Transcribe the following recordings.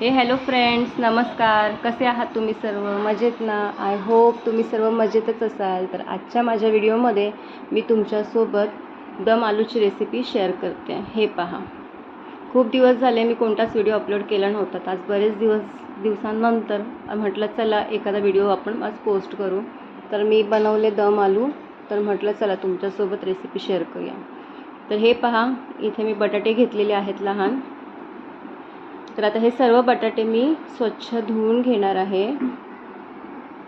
हे hello friends नमस्कार. कसे आहात तुम्ही सर्व? मजेत ना? आय होप तुम्ही सर्व मजेतच असाल. तर आजच्या माझ्या व्हिडिओमध्ये मी तुमच्यासोबत दम आलूची रेसिपी शेअर करते. हे पहा. खूप दिवस झाले मी कोणताच व्हिडिओ अपलोड केला नव्हता. तर आज बरेच दिवस दिवसांनंतर म्हटलं चला एखादा व्हिडिओ आपण आज पोस्ट करू. तर मी बनवले दम आलू. तर म्हटलं चला तुमच्यासोबत रेसिपी शेअर करूया. तर हे पहा. इथे मी बटाटे घेतलेले आहेत लहान. तर आता हे सर्व बटाटे मी स्वच्छ धुवून घेणार आहे.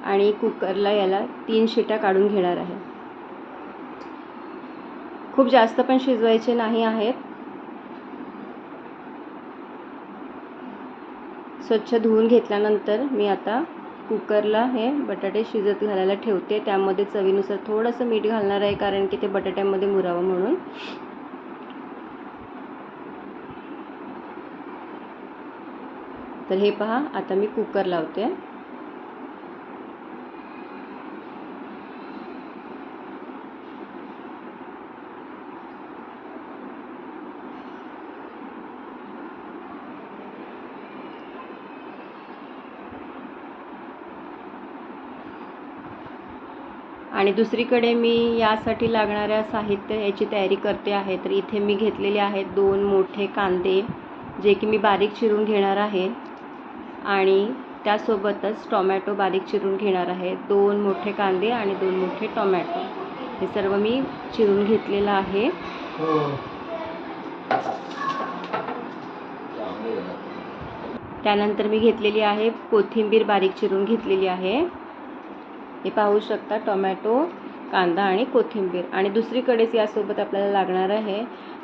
आणि कुकरला याला तीन शिट्या काढून घेणार आहे. खूप जास्त पण शिजवायचे नाही आहेत. स्वच्छ धुवून घेतल्यानंतर मी आता कुकरला हे बटाटे शिजत घालायला ठेवते. त्यामध्ये चवीनुसार थोडंसं मीठ घालणार आहे कारण की ते बटाट्यामध्ये मुरावं म्हणून. तर हे पहा आता मी कुकर लावते. आणि दुसरीकडे मी यासाठी लागणाऱ्या साहित्य याची तयारी करते आहे. तर इथे मी घेतलेले आहेत दोन मोठे कांदे जे की मी बारीक चिरून घेणार आहे. आणि त्यासोबतच टॉमॅटो बारीक चिरून घेणार आहे. दोन मोठे कांदे आणि दोन मोठे टॉमॅटो. हे सर्व मी चिरून घेतलेलं आहे. त्यानंतर मी घेतलेली आहे कोथिंबीर बारीक चिरून घेतलेली आहे. हे पाहू शकता टोमॅटो कांदा आणि कोथिंबीर. आणि दुसरीकडेच यासोबत आपल्याला लागणार आहे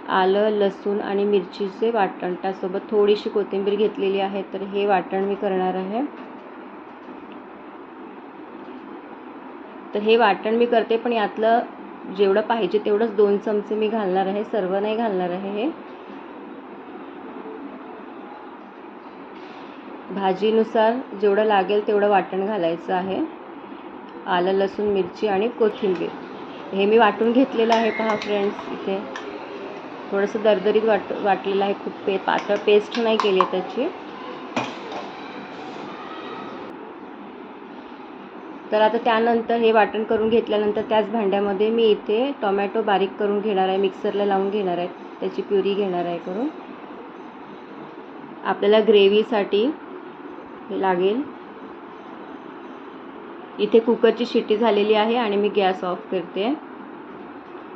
आलं लसूण आणि मिरचीचे वाटण. त्यासोबत थोडीशी कोथिंबीर घेतलेली आहे तर हे वाटण मी करणार आहे. तर हे वाटण मी करते पण यातलं जेवढं पाहिजे तेवढंच दोन चमचे मी घालणार आहे. सर्व नाही घालणार आहे हे. भाजीनुसार जेवढं लागेल तेवढं वाटण घालायचं आहे. आलं लसूण मिरची आणि कोथिंबीर. हे मी वाटून घेतलेलं आहे पहा फ्रेंड्स इथे. थोडंसं दरदरीत वाट वाटलेलं आहे खूप पे पातळ पेस्ट नाही केली आहे त्याची. तर आता त्यानंतर हे वाटण करून घेतल्यानंतर त्याच भांड्यामध्ये मी इथे टोमॅटो बारीक करून घेणार आहे मिक्सरला लावून घेणार आहे त्याची प्युरी घेणार आहे करून. आपल्याला ग्रेव्हीसाठी हे लागेल. इथे कुकरची शिट्टी झालेली आहे आणि मी गॅस ऑफ करते.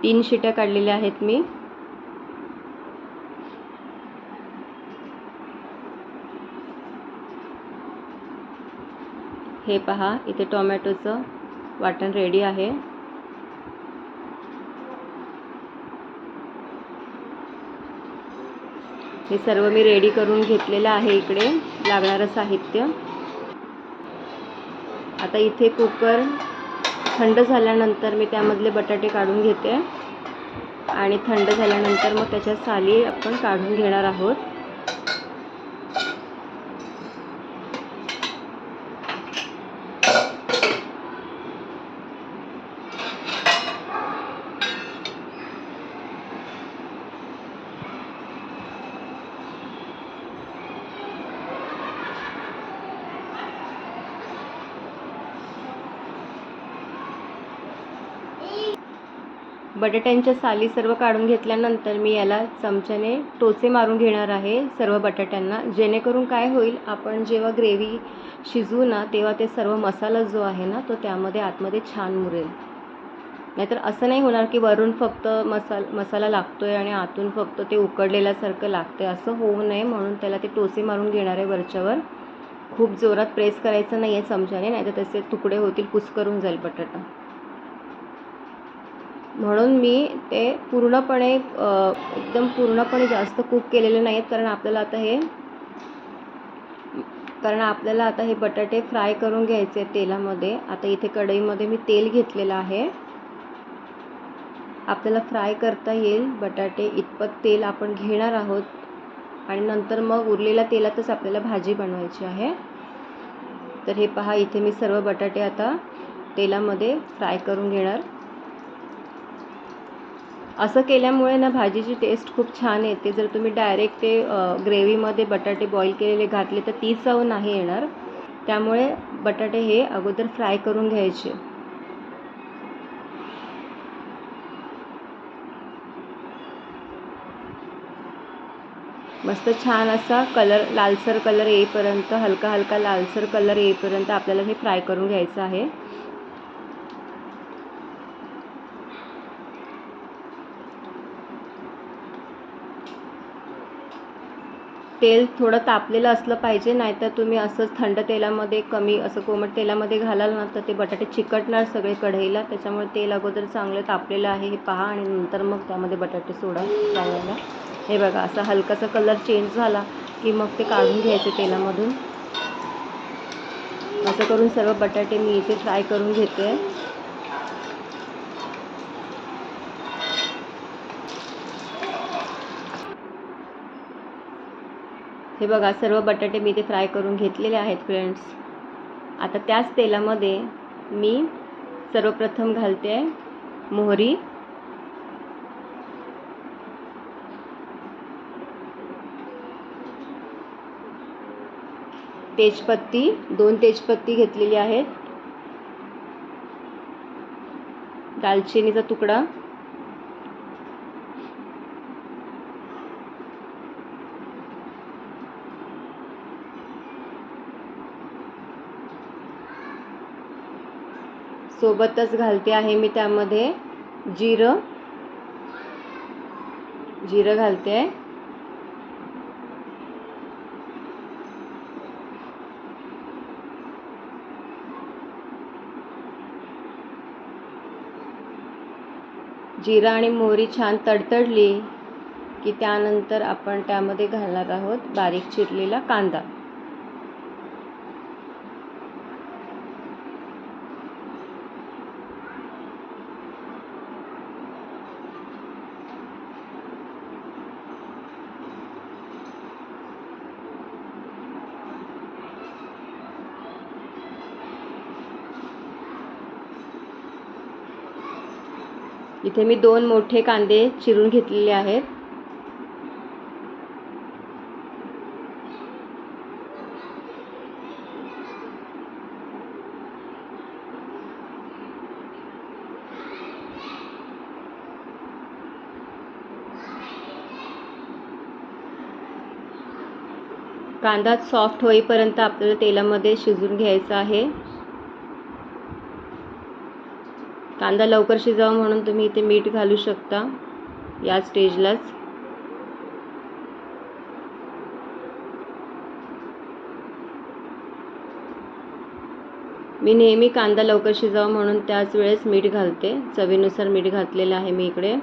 तीन शिट्या काढलेल्या आहेत मी. हे पहा इथे टोमॅटोचं वाटण रेडी आहे. हे सर्व मी रेडी करून घेतलेलं आहे इकडे लागणारं साहित्य. आता इथे कुकर थंड झाल्यानंतर मी त्यामधले बटाटे काढून घेते. आणि थंड झाल्यानंतर मग त्याच्या साली आपण काढून घेणार आहोत. बटाट्यांच्या साली सर्व काढून घेतल्यानंतर मी याला चमच्याने टोचे मारून घेणार आहे सर्व बटाट्यांना. जेणेकरून काय होईल आपण जेव्हा ग्रेव्ही शिजवू ना तेव्हा ते सर्व मसाला जो आहे ना तो त्यामध्ये आतमध्ये छान मुरेल. नाहीतर असं नाही होणार की वरून फक्त मसाल मसाला लागतो आहे आणि आतून फक्त ते उकडलेल्यासारखं लागतं आहे असं होऊ नये म्हणून त्याला ते टोचे मारून घेणार आहे वरच्यावर. खूप जोरात प्रेस करायचं नाही आहे चमच्याने नाहीतर त्याचे तुकडे होतील कुस्करून जाईल बटाटा. म्हणून मी ते पूर्णपणे एकदम पूर्णपणे जास्त कुक केलेले नाही आहेत कारण आपल्याला आता हे कारण आपल्याला आता हे बटाटे फ्राय करून घ्यायचे तेलामध्ये. आता इथे कढईमध्ये मी तेल घेतलेलं आहे. आपल्याला फ्राय करता येईल. बटाटे इतपत तेल आपण घेणार आहोत. आणि नंतर मग उरलेल्या तेलातच आपल्याला भाजी बनवायची आहे. तर हे पहा इथे मी सर्व बटाटे आता तेलामध्ये फ्राय करून घेणार. असं केल्यामुळे ना भाजीची टेस्ट खूप छान येते. जर तुम्ही डायरेक्ट ते ग्रेव्हीमध्ये बटाटे बॉईल केलेले घातले तर ती चव नाही येणार. त्यामुळे बटाटे हे अगोदर फ्राय करून घ्यायचे. मस्त छान असा कलर लालसर कलर येईपर्यंत हलका हलका लालसर कलर येईपर्यंत आपल्याला हे फ्राय करून घ्यायचं आहे. तेल थोडं तापलेलं असलं पाहिजे नाहीतर तुम्ही असंच थंड तेलामध्ये कमी असं कोमट तेलामध्ये घालाल ना तर ते बटाटे चिकटणार सगळे कढईला. त्याच्यामुळे तेल अगोदर चांगलं तापलेलं आहे हे पहा आणि नंतर मग त्यामध्ये बटाटे सोडा चांगला हे बघा असा हलकासा कलर चेंज झाला की मग ते काढून घ्यायचे तेलामधून. असं करून सर्व बटाटे मी इथे फ्राय करून घेते. हे बघा सर्व बटाटे मी इथे फ्राय करून घेतलेले आहेत फ्रेंड्स. आता त्याच तेलामध्ये मी सर्वप्रथम घालते मोहरी. तेजपत्ती दोन तेजपत्ती घेतलेली आहेत. दालचिनीचा तुकडा. सोबतच घालते आहे मी त्यामध्ये जिरं. जिरं घालते. आहे जिरा आणि मोहरी छान तडतडली की त्यानंतर आपण त्यामध्ये घालणार आहोत बारीक चिरलेला कांदा. इथे मी दोन मोठे कांदे चिरून घेतलेले आहेत. कांदा सॉफ्ट होईपर्यंत आपल्याला तेलामध्ये शिजून घ्यायचा आहे. कांदा लवकर शिजावा म्हणून तुम्ही इथे मीठ घालू शकता या स्टेजलाच. मी नेहमी कांदा लवकर शिजावा म्हणून त्याच वेळेस मीठ घालते. चवीनुसार मीठ घातलेलं आहे मी इकडे.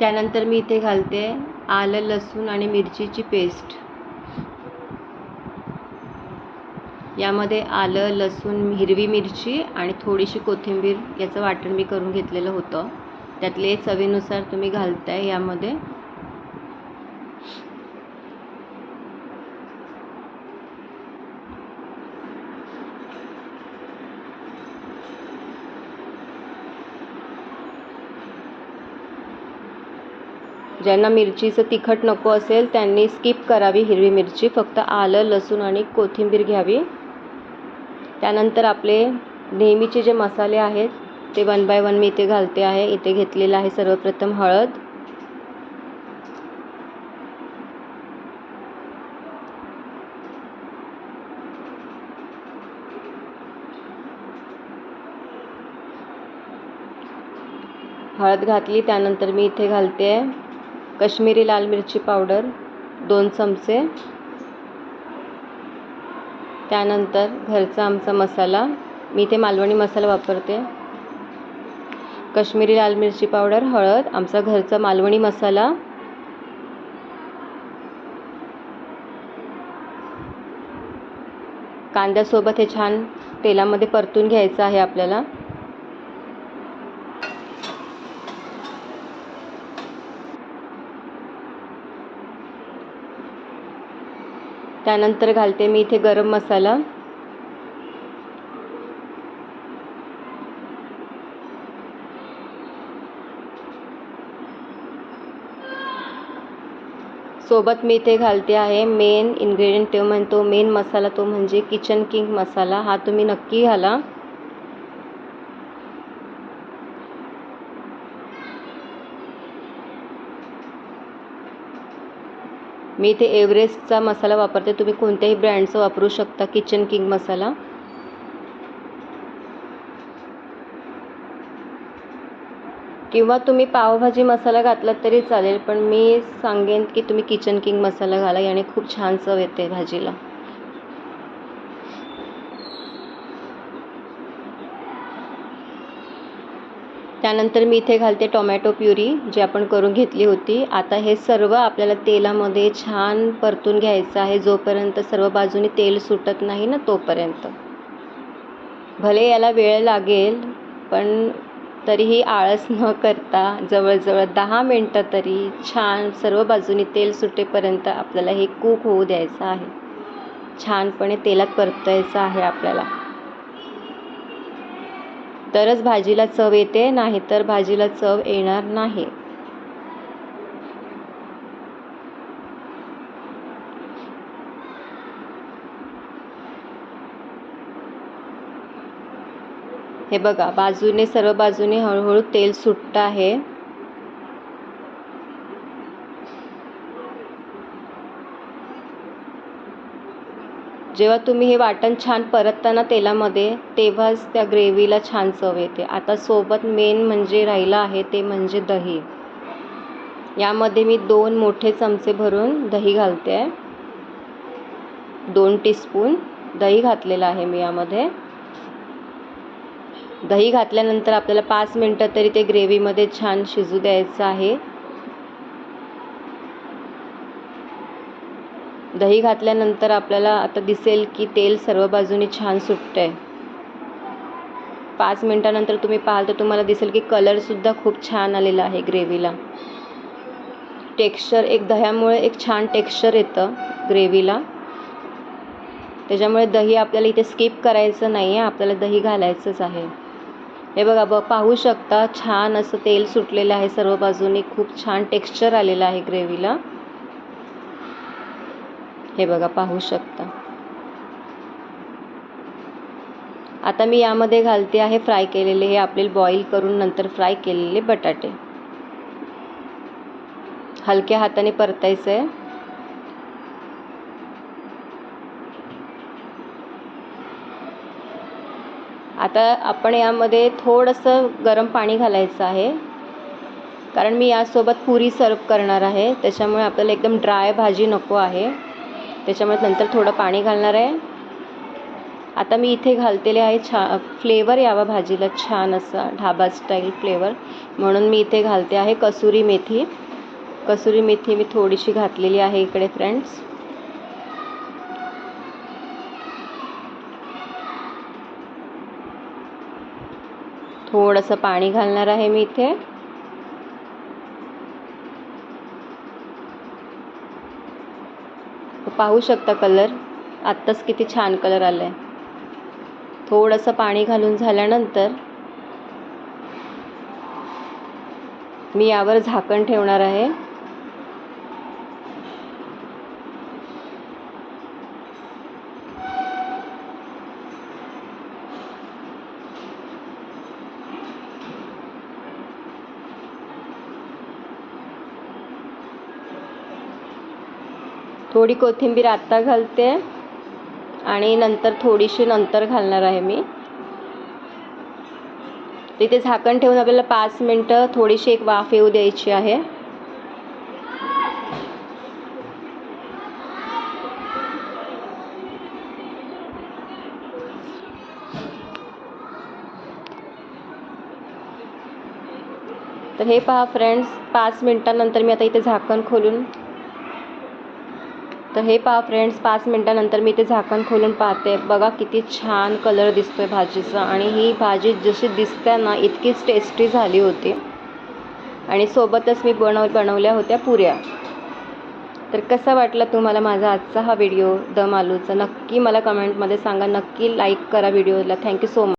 त्यानंतर मी इथे घालते आलं लसूण आणि मिरचीची पेस्ट. यामध्ये आलं लसूण हिरवी मिरची आणि थोडीशी कोथिंबीर याचं वाटण मी करून घेतलेलं होतं. त्यातले चवीनुसार तुम्ही घालताय यामध्ये ज्यांना मिरचीचं तिखट नको असेल त्यांनी स्किप करावी हिरवी मिरची. फक्त आलं लसूण आणि कोथिंबीर घ्यावी. त्यानंतर आपले नेहमीचे जे मसाले आहेत ते वन बाय वन मी इथे घालते आहे. इथे घेतलेलं आहे सर्वप्रथम हळद. हळद घातली त्यानंतर मी इथे घालते आहे कश्मीरी लाल मिरची पावडर दोन चमचे. त्यानंतर घरचा आमचा मसाला. मी इथे मालवणी मसाला वापरते. कश्मीरी लाल मिरची पावडर हळद आमचा घरचा मालवणी मसाला. कांद्यासोबत हे छान तेलामध्ये परतून घ्यायचं आहे आपल्याला. त्यानंतर घालते मी इथे गरम मसाला. सोबत मी इथे घालते आहे मेन इन्ग्रेडियंट तो म्हणतो मेन मसाला तो म्हणजे किचन किंग मसाला. हा तुम्ही नक्की घाला. मी इथे एव्हरेस्टचा मसाला वापरते. तुम्ही कोणत्याही ब्रँडचा वापरू शकता. Kitchen King masala. किंवा तुम्ही पावभाजी मसाला घातलात तरी चालेल पण मी सांगेन की तुम्ही किचन किंग मसाला घाला. याने खूप छान चव येते भाजीला. त्यानंतर मी इथे घालते टोमॅटो प्युरी जी आपण करून घेतली होती. आता हे सर्व आपल्याला तेलामध्ये छान परतून घ्यायचं आहे. जोपर्यंत सर्व बाजूनी तेल सुटत नाही ना तोपर्यंत. भले याला वेळ लागेल पण तरीही आळस न करता जवळजवळ दहा मिनटं तरी छान सर्व बाजूनी तेल सुटेपर्यंत आपल्याला हे कूक होऊ द्यायचं आहे. छानपणे तेलात परतायचं आहे आपल्याला. तरच भाजीला चव येते नाही तर भाजीला चव येणार नाही. हे बघा बाजूने सर्व बाजूने हळूहळू तेल सुटतं आहे. जेव्हा तुम्ही हे वाटण छान परतताना तेलामध्ये तेव्हाच त्या ग्रेव्हीला छान चव येते. आता सोबत मेन म्हणजे राहिलं आहे ते म्हणजे दही. यामध्ये मी दोन मोठे चमचे भरून दही घालते. आहे दोन टीस्पून दही घातलेलं आहे मी यामध्ये. दही घातल्यानंतर आपल्याला पाच मिनटं तरी ते ग्रेव्हीमध्ये छान शिजू द्यायचं आहे. दही घातल्यानंतर आपल्याला आता दिसेल की तेल सर्व बाजूनी छान सुटतं आहे पाच मिनटानंतर तुम्ही पाहाल तर तुम्हाला दिसेल की कलरसुद्धा खूप छान आलेला आहे ग्रेव्हीला टेक्स्चर एक दह्यामुळे एक छान टेक्स्चर येतं ग्रेव्हीला त्याच्यामुळे दही आपल्याला इथे स्किप करायचं नाही आहे आपल्याला दही घालायचंच आहे. हे बघा ब पाहू शकता छान असं तेल सुटलेलं आहे सर्व बाजूनी खूप छान टेक्स्चर आलेलं आहे ग्रेव्हीला हे बघा पाहू शकता. आता मी यामध्ये घालते आहे फ्राय केलेले हे आपल्याला बॉईल करून नंतर फ्राय केलेले बटाटे. हलक्या हाताने परतायचं आहे. आता आपण यामध्ये थोडंसं गरम पाणी घालायचं आहे. कारण मी यासोबत पुरी सर्व करणार आहे. त्याच्यामुळे आपल्याला एकदम ड्राय भाजी नको आहे. त्याच्यामुळे नंतर थोडं पाणी घालणार आहे. आता मी इथे घालतेले आहे छा फ्लेवर यावा भाजीला छान असा ढाबा स्टाईल फ्लेवर. म्हणून मी इथे घालते आहे कसुरी मेथी. कसुरी मेथी मी थोडीशी घातलेली आहे इकडे फ्रेंड्स थोडंसं पाणी घालणार आहे मी इथे. पाहू शकता कलर? आत्ताच किती छान कलर आला आहे थोडंसं पाणी घालून झाल्यानंतर मी यावर झाकण ठेवणार आहे. थोडी कोथिंबीर आत्ता घालते आणि नंतर थोडीशी नंतर घालणार आहे मी. तिथे झाकण ठेवून आपल्याला पाच मिनटं थोडीशी एक वाफ येऊ द्यायची आहे. तर हे पहा फ्रेंड्स पाच मिनटानंतर मी आता इथे झाकण खोलून तर हे पहा फ्रेंड्स पाच मिनटानंतर मी ते झाकण खोलून पाहते. बघा किती छान कलर दिसतो आहे भाजीचा. आणि ही भाजी जशी दिसते ना इतकीच टेस्टी झाली होती. आणि सोबतच मी बनव बनवल्या होत्या पुऱ्या. तर कसा वाटला तुम्हाला माझा आजचा हा व्हिडिओ दम आलूचा. नक्की मला कमेंटमध्ये सांगा. नक्की लाईक करा व्हिडिओला थँक्यू सो मच